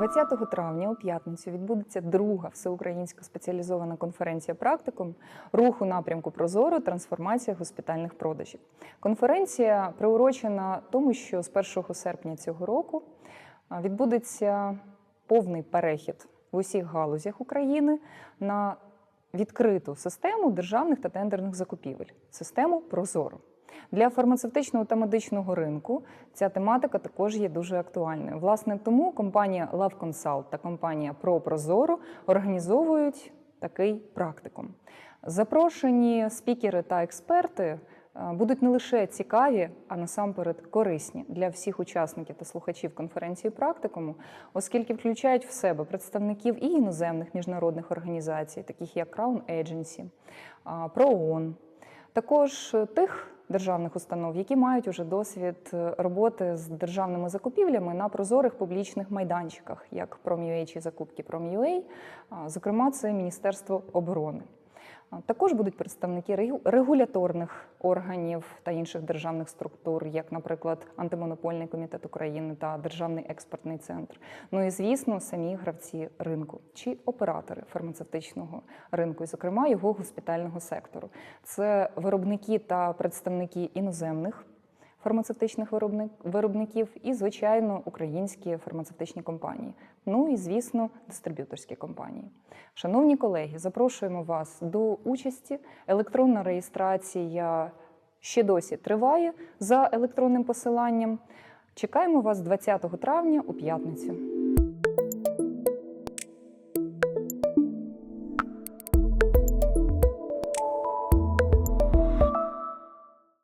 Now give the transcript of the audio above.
20 травня у п'ятницю відбудеться друга всеукраїнська спеціалізована конференція практикум рух у напрямку Прозоро трансформація госпітальних продажів. Конференція приурочена тому, що з 1 серпня цього року відбудеться повний перехід в усіх галузях України на відкриту систему державних та тендерних закупівель систему Прозоро. Для фармацевтичного та медичного ринку ця тематика також є дуже актуальною. Власне, тому компанія Love Consult та компанія ProProzoro організовують такий практикум. Запрошені спікери та експерти е, будуть не лише цікаві, а насамперед корисні для всіх учасників та слухачів конференції практикуму, оскільки включають в себе представників і іноземних міжнародних організацій, таких як Crown Agency, ProON, також е, тих державних установ, які мають уже досвід е, роботи з державними закупівлями на прозорих публічних майданчиках, як Prom.ua чи закупки Prom.ua, зокрема, це Міністерство оборони. Також будуть представники регу- регуляторних органів та інших державних структур, як, наприклад, Антимонопольний комітет України та Державний експортний центр. Ну і звісно, самі гравці ринку чи оператори фармацевтичного ринку, і, зокрема, його госпітального сектору. Це виробники та представники іноземних фармацевтичних виробник- виробників і, звичайно, українські фармацевтичні компанії. Ну і, звісно, дистриб'юторські компанії. Шановні колеги, запрошуємо вас до участі. Електронна реєстрація ще досі триває за електронним посиланням. Чекаємо вас 20 травня у п'ятницю.